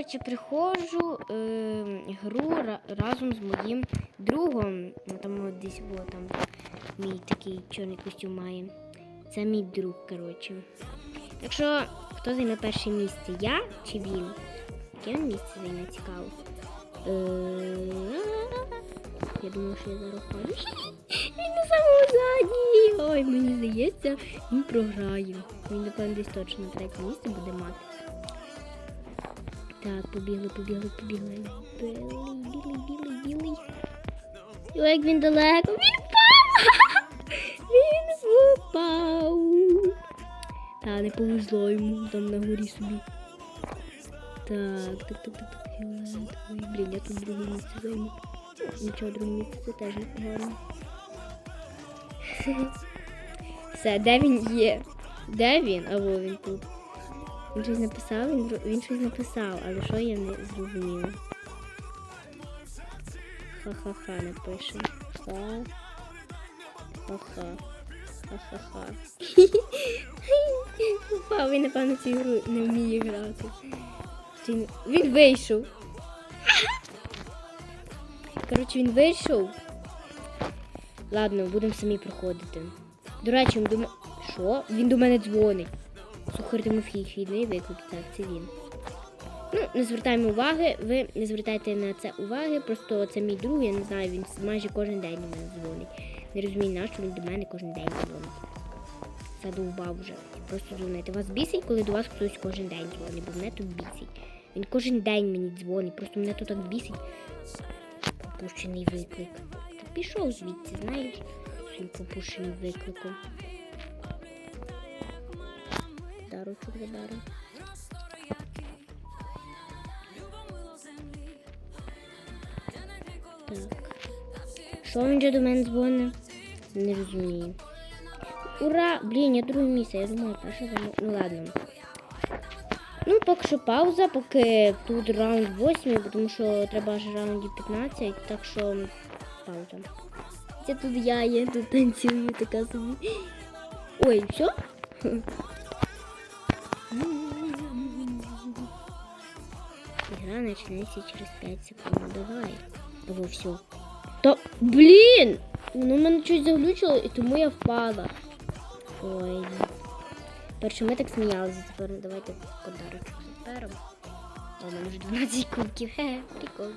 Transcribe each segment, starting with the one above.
Коротше, приходжу е, гру ра- разом з моїм другом. Ну, Там десь було там мій такий чорний костюм має. Це мій друг, коротше. Якщо хто займе перше місце, я чи він? Яке місце займе цікаво? Е, Я думаю, що я зараз впаду. Він на самому задній. Ой, мені здається, він програє. Він, напевно, десь точно третє місце буде мати. Так, побігли, побігли, побігли. Білий, білий, білий, білий. Ой, як він далеко. Він впав! Він впав. Та, не повезло йому там на горі собі. Так, так, так, так, так, фіолетовий. Блін, я тут друге місце займу. Нічого, друге місце це теж непогано. Все, де він є? Де він? Або він тут. Він щось написав, він, він щось написав, але що я не зрозуміла. Ха-ха-ха напише. Ха. Ха-ха. Ха-ха-ха. Упав, він, напевно, цю ігру не вміє грати. Ні? Він вийшов. Коротше, він вийшов. Ладно, будемо самі проходити. До речі, він до мене. Що? Він до мене дзвонить. Сухар Тимофій, хідний виклик, так, це він. Ну, не звертаємо уваги, ви не звертайте на це уваги, просто це мій друг, я не знаю, він майже кожен день до мене дзвонить. Не розумію, на що він до мене кожен день дзвонить. Задовбав вже. Просто дзвонити. Вас бісить, коли до вас хтось кожен день дзвонить, бо мене тут бісить. Він кожен день мені дзвонить, просто мене тут так бісить. Пропущений виклик. Та пішов звідси, знаєш, пропущеним викликом. За даром. Так. Що він же до мене дзвонить? Не розумію. Ура! Блін, я друге місце. Я думаю, перше займо. Ну ладно. Ну, поки що пауза, поки тут раунд 8, тому що треба аж раундів 15, так що пауза. Це тут я, я тут танцюю така собі. Ой, все? Игра начинается через 5 секунд. Ну давай. Або все. Та блін! Ну мене щось заглючило, і тому я впала. Ой. Перше ми так сміялися, тепер давайте подарочок заперемо. У мене вже 12 кубків. Хе, прикол.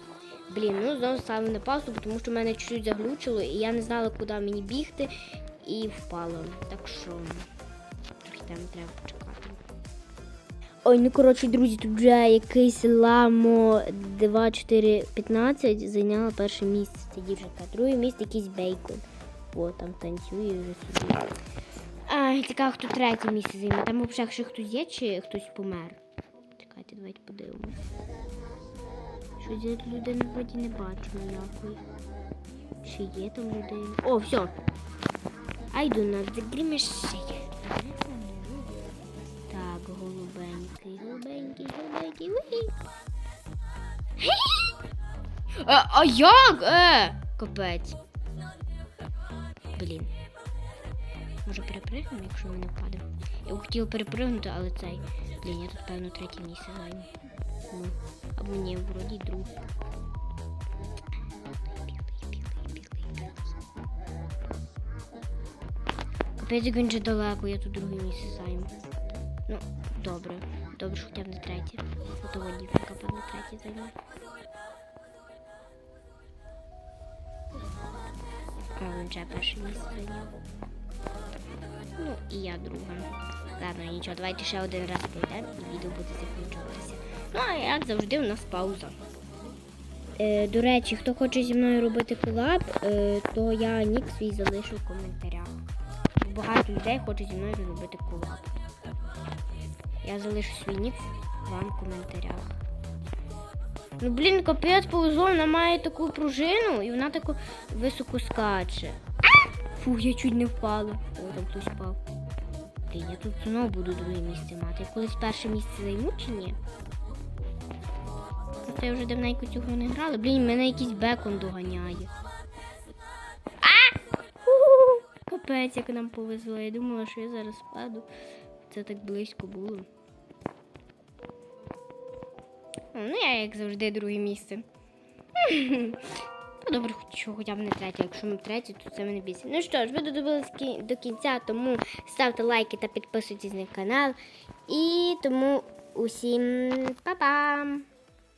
Блін, ну знову ставлю на паузу, тому що мене чуть-чуть заглючило, і я не знала, куди мені бігти, і впала. Так що трохи там треба почекати. Ой, ну коротше, друзі, тут вже якийсь ламо 2415 зайняла перше місце. Це дівчинка. Друге місце якийсь бейкон. О, там танцює вже собі. Ай, цікаво, хто третє місце займе. Там взагалі ще хтось є чи хтось помер. Чекайте, давайте подивимось. Щось я тут людини вроді не бачу ніякої. Чи є там людина? О, все. I do not agree machine. Голубенький, голубенький, голубенький. А, а як? Е, капець. Блін. Може перепригнемо, якщо ми не впадемо. Я б хотіла перепригнути, але цей. Блін, я тут певно третє місце займу. Ну, або ні, вроді друг. Капець, як він же далеко, я тут друге місце займу. Ну, добре. Добре, що хоча б не третє. А то от дівчинка, певно, третє займе. А, він вже перше місце зайняв. Ну, і я друга. Ладно, нічого, давайте ще один раз пройдемо і відео буде закінчуватися. Ну, а як завжди, у нас пауза. Е, до речі, хто хоче зі мною робити колаб, е, то я нік свій залишу в коментарях. Багато людей хочуть зі мною робити колаб. Я залишу свій нік вам в коментарях. Ну, блін, капець повезло, вона має таку пружину і вона таку високо скаче. Фух, я чуть не впала. О, там хтось впав. Блін, я тут знову буду друге місце мати. Я колись перше місце займу чи ні? Просто я вже давненько цю гру не грала. Блін, мене якийсь бекон доганяє. А! Капець, як нам повезло. Я думала, що я зараз впаду. Це так близько було. Ну я як завжди друге місце. Ну, добре, що хоча б не третє. Якщо ми третє, то це мене бісить. Ну що ж, ви додивились до кінця, тому ставте лайки та підписуйтесь на канал. І тому усім па-па!